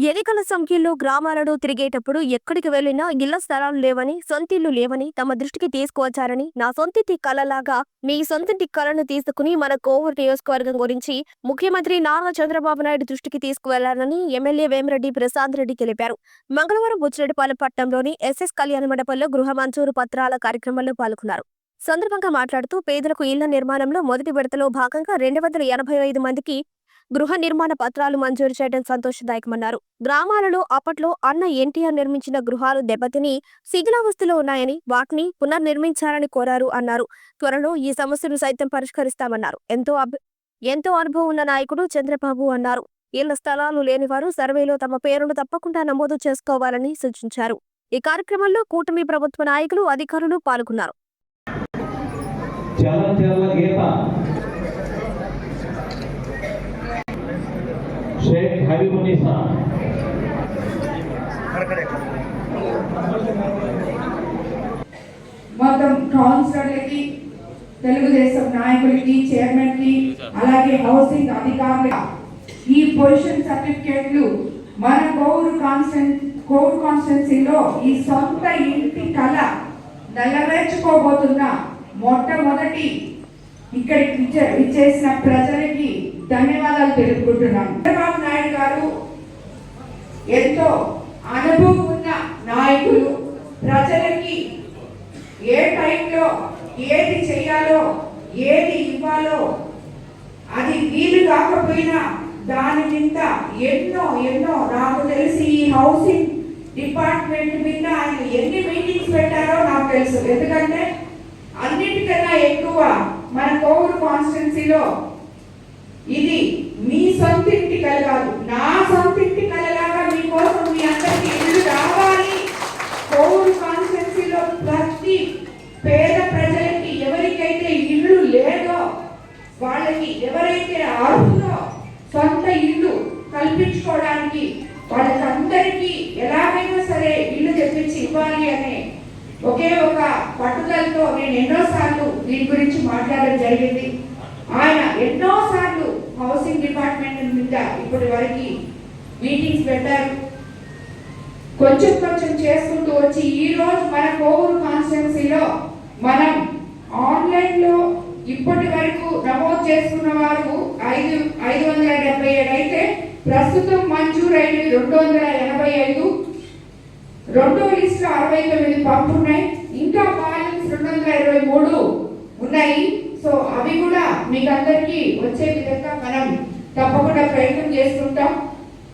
ఎన్నికల సంఖ్యలో గ్రామాలలో తిరిగేటప్పుడు ఎక్కడికి వెళ్ళినా ఇళ్ళ స్థలాలు లేవని సొంతిల్లు లేవని తమ దృష్టికి తీసుకువచ్చారని నా సొంతింటి కళలాగా మీ సొంతింటి కళను తీసుకుని మన కోవూరు నియోజకవర్గం గురించి ముఖ్యమంత్రి నారా చంద్రబాబు నాయుడు దృష్టికి తీసుకువెళ్ళారని ఎమ్మెల్యే వేమిరెడ్డి ప్రశాంత్ రెడ్డి తెలిపారు. మంగళవారం బుచ్చిరెడ్డిపాలెం పట్టణంలోని ఎస్ఎస్ కళ్యాణ మండపంలో గృహ మంజూరు పత్రాల కార్యక్రమంలో పాల్గొన్నారు. సందర్భంగా మాట్లాడుతూ పేదలకు ఇళ్ళ నిర్మాణంలో మొదటి విడతలో భాగంగా రెండు వందల ఎనభై ఐదు మందికి గృహ నిర్మాణ పత్రాలు మంజూరు చేయడం సంతోషదాయకమన్నారు. గ్రామాలలో అప్పట్లో అన్న ఎన్టీఆర్ నిర్మించిన గృహాలు దెబ్బతిని శిథిలావస్థలో ఉన్నాయని వాటిని పునర్నిర్మించాలని కోరారు అన్నారు. త్వరలో ఈ సమస్యను సైతం పరిష్కరిస్తామన్నారు. ఎంతో ఎంతో అనుభవం ఉన్న నాయకుడు చంద్రబాబు అన్నారు. ఇళ్ళ స్థలాలు లేనివారు సర్వేలో తమ పేరును తప్పకుండా నమోదు చేసుకోవాలని సూచించారు. ఈ కార్యక్రమంలో కూటమి ప్రభుత్వ నాయకులు అధికారులు పాల్గొన్నారు. షేక్ హబీబునిసా మొత్తం కౌన్సిలర్లకి తెలుగుదేశం నాయకులకి చైర్మన్కి అలాగే హౌసింగ్ అధికారులు ఈ పొజిషన్ సర్టిఫికేట్లు మన కోవూరు కాన్స్టెన్ కోవూరు కాన్స్టెన్సీలో ఈ సొంత ఇంటి కళ నెరవేర్చుకోబోతున్న మొట్టమొదటి ఇక్కడ ఇచ్చే- ఇచ్చేసిన ప్రజలకి ధన్యవాదాలు తెలుపుకుంటున్నాను చంద్రబాబు నాయుడు గారు ఎంతో అనుభవం ఉన్న నాయకులు. ప్రజలకి ఏ టైంలో ఏది చేయాలో ఏది ఇవ్వాలో అది వీలు కాకపోయినా దాని మీద ఎన్నో ఎన్నో నాకు తెలిసి ఈ హౌసింగ్ డిపార్ట్మెంట్ మీద ఆయన ఎన్ని మీటింగ్స్ పెట్టారో నాకు తెలుసు. ఎందుకంటే అన్నిటికన్నా ఎక్కువ మన కోవూరు కాన్స్టిట్యున్సీలో ఇది మీ సొంతింటి కల కాదు. నా సొంతింటి కలలాగా మీకోసం మీ అందరికి ఇల్లు రావాలి. కోవిడ్ కాన్స్టిట్యున్సీలో ప్రతి పేద ప్రజలకి ఎవరికైతే ఇల్లు లేదో వాళ్ళకి ఎవరైతే అర్హులో సొంత ఇల్లు కల్పించుకోవడానికి వాళ్ళకందరికీ ఎలాగైనా సరే ఇల్లు తెప్పించి ఇవ్వాలి అనే ఒకే ఒక పట్టుదలతో నేను ఎన్నోసార్లు దీని గురించి మాట్లాడడం జరిగింది. ఆయన ఎన్నోసార్లు హౌసింగ్ డిపార్ట్మెంట్ మీద ఇప్పటి వరకు మీటింగ్స్ పెట్టారు. కొంచెం కొంచెం చేసుకుంటూ వచ్చి ఈ రోజు మన కోవూరు కాన్స్టిట్యున్సీలో మనం ఆన్లైన్లో ఇప్పటి వరకు నమోదు చేసుకున్న వారు ఐదు ఐదు వందల డెబ్బై ఏడు అయితే ప్రస్తుతం మంజూరైనవి రెండు వందల ఎనభై ఐదు. రెండో లిస్ట్ అరవై తొమ్మిది పంపున్నాయి. ఇంకా బ్యాలెన్స్ రెండు వందల ఇరవై మూడు ఉన్నాయి. సో అవి కూడా మీకు అందరికీ వచ్చే విధంగా మనం తప్పకుండా ప్రయత్నం చేసుకుంటాం.